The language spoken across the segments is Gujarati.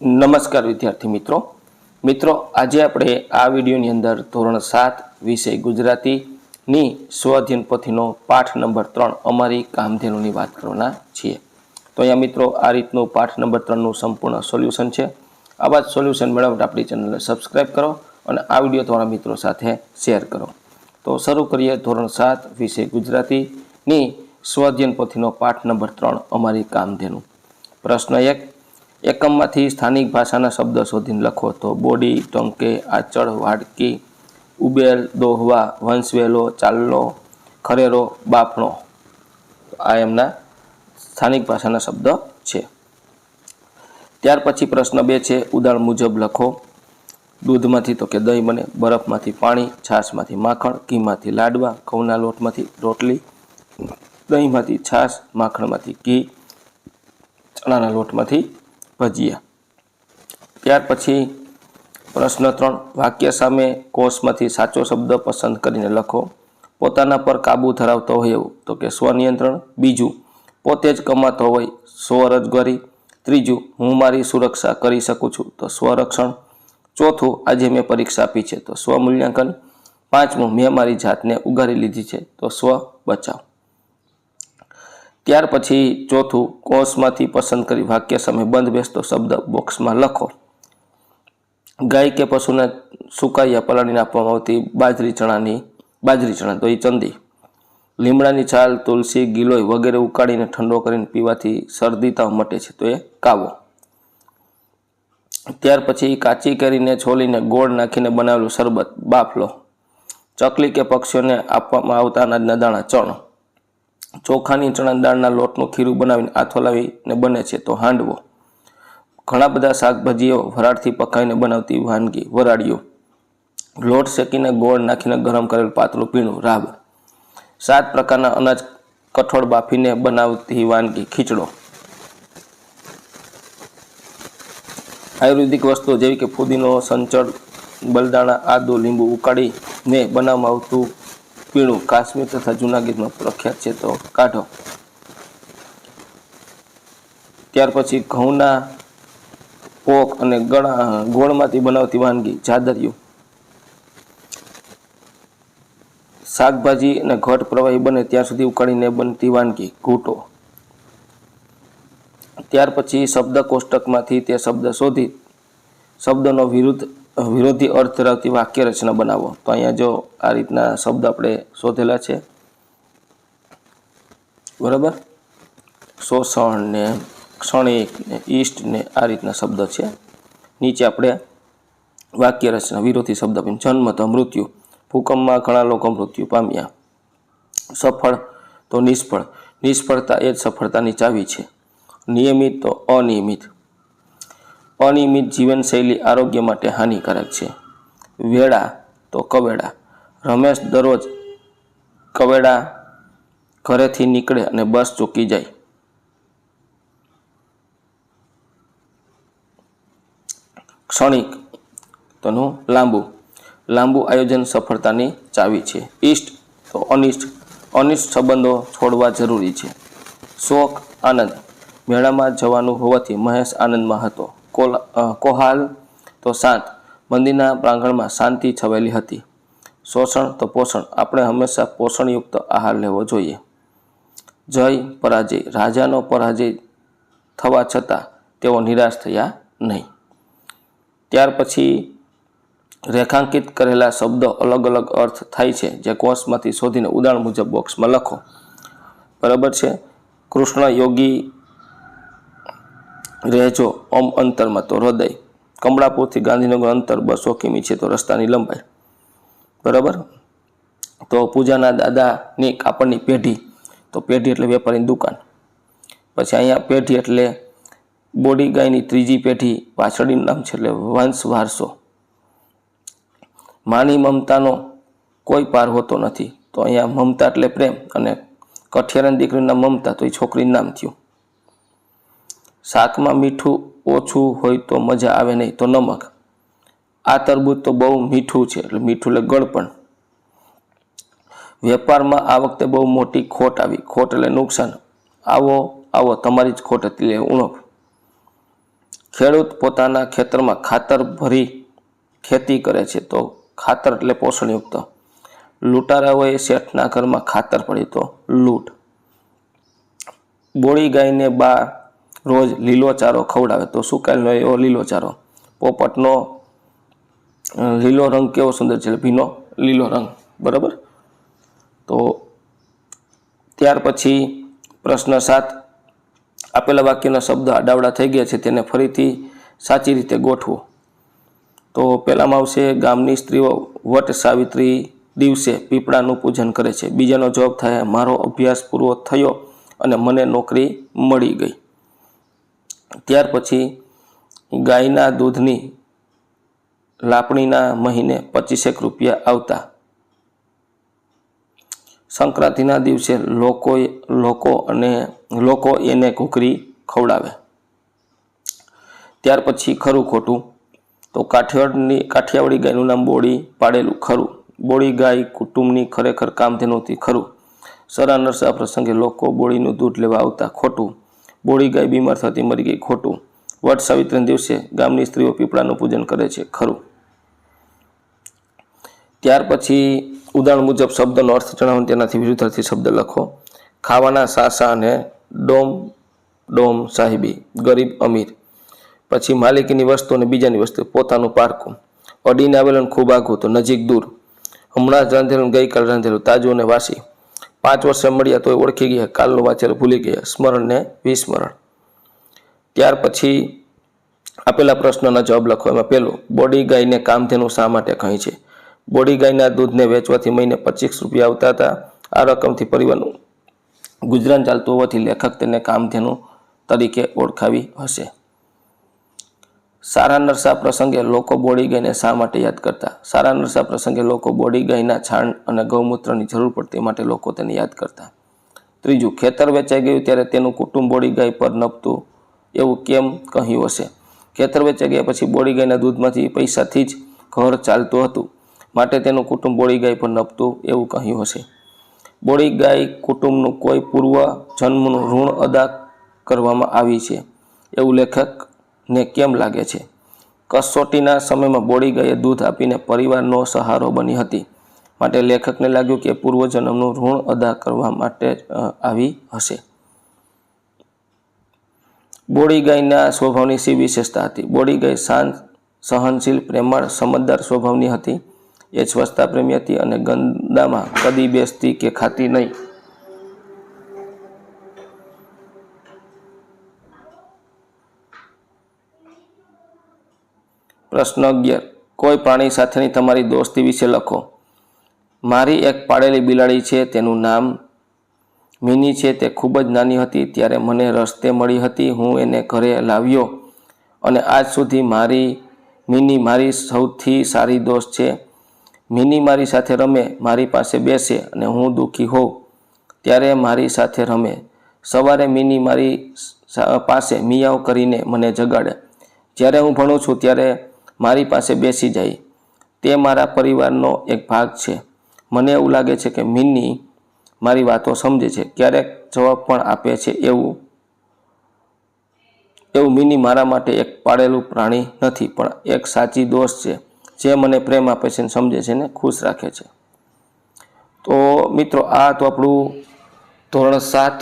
નમસ્કાર વિદ્યાર્થી મિત્રો. મિત્રો, આજે આપણે આ વિડીયોની અંદર ધોરણ સાત વિષય ગુજરાતીની સ્વઅધ્યયન પોથીનો પાઠ નંબર ત્રણ અમારી કામધેનુની વાત કરવાના છીએ. તો અહીંયા મિત્રો, આ રીતનું પાઠ નંબર ત્રણનું સંપૂર્ણ સોલ્યુશન છે. આવા જ સોલ્યુશન મેળવવા આપણી ચેનલને સબસ્ક્રાઈબ કરો અને આ વીડિયો તમારા મિત્રો સાથે શેર કરો. તો શરૂ કરીએ ધોરણ સાત વિષય ગુજરાતીની સ્વાધ્યન પોથીનો પાઠ નંબર ત્રણ અમારી કામધેનુ. પ્રશ્ન એક એકમમાંથી સ્થાનિક ભાષાના શબ્દ શોધીને લખો તો બોડી, ટંકે, આચળ, વાડકી ઉબેલ દોહવા, વંશવેલો ચાલનો ખરેરો, બાફણો. આ એમના સ્થાનિક ભાષાના શબ્દ છે. ત્યાર પછી પ્રશ્ન બે છે, ઉદાહરણ મુજબ લખો. દૂધમાંથી તો કે દહીં બને, બરફમાંથી પાણી, છાશમાંથી માખણ, ઘીમાંથી લાડવા, ઘઉંના લોટમાંથી રોટલી, દહીંમાંથી છાશ, માખણમાંથી ઘી, ચણાના લોટમાંથી ભજીયા ત્યાર પછી પ્રશ્ન ત્રણ, વાક્ય સામે કોષમાંથી સાચો શબ્દ પસંદ કરીને લખો. પોતાના પર કાબૂ ધરાવતો હોય એવું. તો કે સ્વનિયંત્રણ. બીજું, પોતે જ કમાતો હોય સ્વરોજગારી ત્રીજું, હું મારી સુરક્ષા કરી શકું છું. તો સ્વરક્ષણ. ચોથું, આજે મેં પરીક્ષા આપી છે. તો સ્વમૂલ્યાંકન. પાંચમું, મેં મારી જાતને ઉગારી લીધી છે. તો સ્વ બચાવ. ત્યાર પછી ચોથું કોષમાંથી પસંદ કરી વાક્ય સામે બંધ બેસતો શબ્દ બોક્સમાં લખો. ગાય કે પશુને સુકાયા પલાળીને આપવામાં આવતી બાજરી ચણાની, બાજરી ચણા તો એ ચંદી. લીમડાની છાલ, તુલસી, ગિલોય વગેરે ઉકાળીને ઠંડો કરીને પીવાથી શરદી તાવ મટે છે તો એ કાવો. ત્યાર પછી કાચી કરીને છોલીને ગોળ નાખીને બનાવેલું શરબત, બાફલો. ચકલી કે પક્ષીઓને આપવામાં આવતા અનાજના દાણા, ચણ. ચોખાની ચણા દાળના લોટનું ખીરું બનાવીને આથો લાવીને બને છે, તો હાંડવો. ઘણા બધા શાકભાજીઓ વરાળથી પકાવીને બનાવતી વાનગી વરાળીઓ. લોટ શેકીને ગોળ નાખીને ગરમ કરેલ પાતળું પીણું, રાબ. સાત પ્રકારના અનાજ કઠોળ બાફીને બનાવતી વાનગી, ખીચડો. આયુર્વેદિક વસ્તુઓ જેવી કે ફુદીનો, સંચળ, બલદાણા, આદુ, લીંબુ ઉકાળીને બનાવવામાં આવતું પીણું કાશ્મીર તથા જૂનાગઢમાં પ્રખ્યાત છે તો કાઢો. ત્યાર પછી ઘઉંના પોક અને ગળા, ગોળમાંથી બનાવતી વાનગી જાદરિયું શાકભાજી અને ઘટ પ્રવાહી બને ત્યાં સુધી ઉકાળીને બનતી વાનગી, ઘૂંટો. ત્યાર પછી શબ્દ કોષ્ટકમાંથી તે શબ્દ શોધી, શબ્દનો વિરુદ્ધ વિરોધી અર્થ ધરાવતી વાક્ય રચના બનાવો. તો અહીંયા જો આ રીતના શબ્દ આપણે શોધેલા છે. બરાબર? શોષણ ને ક્ષણિક ને ઈષ્ટ ને આ રીતના શબ્દ છે. નીચે આપણે વાક્ય રચના વિરોધી શબ્દ આપીને જન્મ તો મૃત્યુ, ભૂકંપમાં ઘણા લોકો મૃત્યુ પામ્યા. સફળ તો નિષ્ફળ, નિષ્ફળતા એ જ સફળતાની ચાવી છે. નિયમિત તો અનિયમિત. અનિયમિત જીવનશૈલી આરોગ્ય માટે હાનિકારક છે. વેળા તો કવેડા રમેશ દરરોજ કવેડા ઘરેથી નીકળે અને બસ ચૂકી જાય. ક્ષણિક તોનું લાંબુ. લાંબુ આયોજન સફળતાની ચાવી છે. ઈષ્ટ તો અનિષ્ટ. અનિષ્ટ સંબંધો છોડવા જરૂરી છે. શોખ, આનંદ. મેળામાં જવાનું હોવાથી મહેશ આનંદમાં હતો. કોહાલ તો શાંત મંદિરના પ્રાંગણમાં શાંતિ છવાયેલી હતી. શોષણ તો પોષણ, આપણે હંમેશા પોષણયુક્ત આહાર લેવો જોઈએ. જય પરાજય, રાજાનો પરાજય થવા છતાં તેઓ નિરાશ થયા નહીં. ત્યાર પછી રેખાંકિત કરેલા શબ્દો અલગ અલગ અર્થ થાય છે, જે કોષમાંથી શોધીને ઉદાહરણ મુજબ બોક્સમાં લખો. બરાબર છે? કૃષ્ણ યોગી રહેજો ઓમ અંતરમાં તો હૃદય. કમળાપુરથી ગાંધીનગર અંતર બસો કિમી છે તો રસ્તાની લંબાઈ. બરાબર? તો પૂજાના દાદાની કાપડની પેઢી. તો પેઢી એટલે વેપારીની દુકાન. પછી અહીંયા પેઢી એટલે બોડી ગાયની ત્રીજી પેઢી પાછળનું નામ છે એટલે વંશ વારસો. માની મમતાનો કોઈ પાર હોતો નથી. તો અહીંયા મમતા એટલે પ્રેમ અને કઠિયારાની દીકરીના મમતા, તો એ છોકરીનું નામ થયું. શાકમાં મીઠું ઓછું હોય તો મજા આવે નહીં તો નમક. આ તરબૂચ તો બહુ મીઠું છે, એટલે મીઠું એટલે ગળપણ. વેપારમાં આ વખતે બહુ મોટી ખોટ આવી. ખોટ એટલે નુકસાન. આવો આવો, તમારી જ ખોટ હતી એટલે ઉણપ. ખેડૂત પોતાના ખેતરમાં ખાતર ભરી ખેતી કરે છે, તો ખાતર એટલે પોષણયુક્ત. લૂંટારાઓએ શેઠના ઘરમાં ખાતર પડ્યું તો લૂંટ. બોળી ગાયને બા રોજ લીલો ચારો ખવડાવે. તો સુકાયેલનો એવો લીલો ચારો? પોપટનો લીલો રંગ કેવો સુંદર છે? ભીનો, લીલો રંગ. બરાબર? તો ત્યાર પછી પ્રશ્ન સાત. આપેલા વાક્યના શબ્દ આડાવડા થઈ ગયા છે, તેને ફરીથી સાચી રીતે ગોઠવો. તો પહેલામાં આવશે, ગામની સ્ત્રીઓ વટ સાવિત્રી દિવસે પીપળાનું પૂજન કરે છે. બીજાનો જવાબ થાય, મારો અભ્યાસ પૂરો થયો અને મને નોકરી મળી ગઈ. ત્યાર પછી ગાયના દૂધની લાપણીના મહિને પચીસેક રૂપિયા આવતા. સંક્રાંતિના દિવસે લોકો લોકો અને લોકો એને ઘૂઘરી ખવડાવે. ત્યાર પછી ખરું ખોટું. તો કાઠિયાવાડની, કાઠિયાવાડી ગાયનું નામ બોડી પાડેલું ખરું. બોડી ગાય કુટુંબની ખરેખર કામધેનુથી ખરું. સરા નરસા પ્રસંગે લોકો બોડીનું દૂધ લેવા આવતા ખોટું. બોડી ગાય બીમાર થતી મરી ગઈ. ખોટું. વટ સાવિત્રીના દિવસે ગામની સ્ત્રીઓ પીપળાનું પૂજન કરે છે. ખરું. ત્યાર પછી ઉદાહરણ મુજબ શબ્દનો અર્થ જણાવો તેનાથી વિરુદ્ધાર્થી શબ્દ લખો. ખાવાના સાસા અને ડોમ ડોમ સાહેબી, ગરીબ અમીર. પછી માલિકીની વસ્તુ અને બીજાની વસ્તુ, પોતાનું પારકું. અડીને આવેલું ખૂબ આઘું તો નજીક દૂર. હમણાં જ રાંધેલું ગઈકાલ રાંધેલું. તાજું અને વાસી. પાંચ વર્ષે મળ્યા તોય ઓળખી ગયા, કાલનું વાંચેલું ભૂલી ગયા, સ્મરણ ને વિસ્મરણ. ત્યાર પછી આપેલા પ્રશ્નના જવાબ લખો. એમાં પહેલું, બોડી ગાયને કામધેનું શા માટે કહે છે? બોડી ગાયના દૂધને વેચવાથી મહિને પચીસ રૂપિયા આવતા હતા. આ રકમથી પરિવારનું ગુજરાન ચાલતું હોવાથી લેખક તેને કામધેનું તરીકે ઓળખાવી હશે. સારા નરસા પ્રસંગે લોકો બોડી ગાયને શા માટે યાદ કરતા? સારા નરસા પ્રસંગે લોકો બોડી ગાયના છાણ અને ગૌમૂત્રની જરૂર પડતી માટે લોકો તેને યાદ કરતા. ત્રીજું, ખેતર વેચાઈ ગયું ત્યારે તેનું કુટુંબ બોડી ગાય પર નપતું. એવું કેમ કહ્યું હશે? ખેતર વેચાઈ ગયા પછી બોડી ગાયના દૂધમાંથી પૈસાથી જ ઘર ચાલતું હતું. માટે તેનું કુટુંબ બોડી ગાય પર નપતું એવું કહ્યું હશે. બોડી ગાય કુટુંબનું કોઈ પૂર્વ જન્મનું ઋણ અદા કરવામાં આવી છે. એવું લેખકને કેમ લાગે છે? કસોટીના સમયમાં બોડી ગાયે દૂધ આપીને પરિવારનો સહારો બની હતી. માટે લેખકને લાગ્યું કે પૂર્વજન્મનું ઋણ અદા કરવા માટે આવી હશે. બોડી ગાયના સ્વભાવની સી વિશેષતા હતી? બોડી ગાય શાંત, સહનશીલ, પ્રેમાળ, સમજદાર સ્વભાવની હતી. એ સ્વચ્છતા પ્રેમી હતી અને ગંદામાં કદી બેસતી કે ખાતી નહીં. પ્રશ્ન અગિયાર કોઈ પ્રાણી સાથેની તમારી દોસ્તી વિશે લખો. મારી એક પાળેલી બિલાડી છે, તેનું નામ મિની છે, તે ખૂબ જ નાની હતી, ત્યારે મને રસ્તે મળી હતી, હું એને ઘરે લાવ્યો અને આજ સુધી મારી મિની મારી સૌથી સારી દોસ્ત છે. મિની મારી સાથે રમે, મારી પાસે બેસે અને હું દુઃખી હોઉં, ત્યારે મારી સાથે રમે. સવારે મિની મારી પાસે મિયાવ કરીને મને જગાડે. જ્યારે હું ભણું છું, ત્યારે મારી પાસે બેસી જાય. તે મારા પરિવારનો એક ભાગ છે. મને એવું લાગે છે કે મિની મારી વાતો સમજે છે. ક્યારેક જવાબ પણ આપે છે એવું. એવું મિની મારા માટે એક પાળેલું પ્રાણી નથી, પણ એક સાચી દોસ્ત છે, જે મને પ્રેમ આપે છે સમજે છે ને ખુશ રાખે છે. તો મિત્રો, આ તો આપણું ધોરણ સાત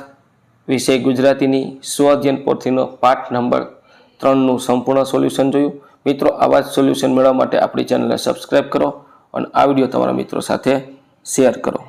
વિષય ગુજરાતીની સ્વ અધ્યયન પોથીનો પાઠ નંબર ત્રણનું સંપૂર્ણ સોલ્યુશન જોયું. મિત્રો, આવા જ સોલ્યુશન મેળવવા માટે આપણી ચેનલને સબસ્ક્રાઈબ કરો અને આ વીડિયો તમારા મિત્રો સાથે શેર કરો.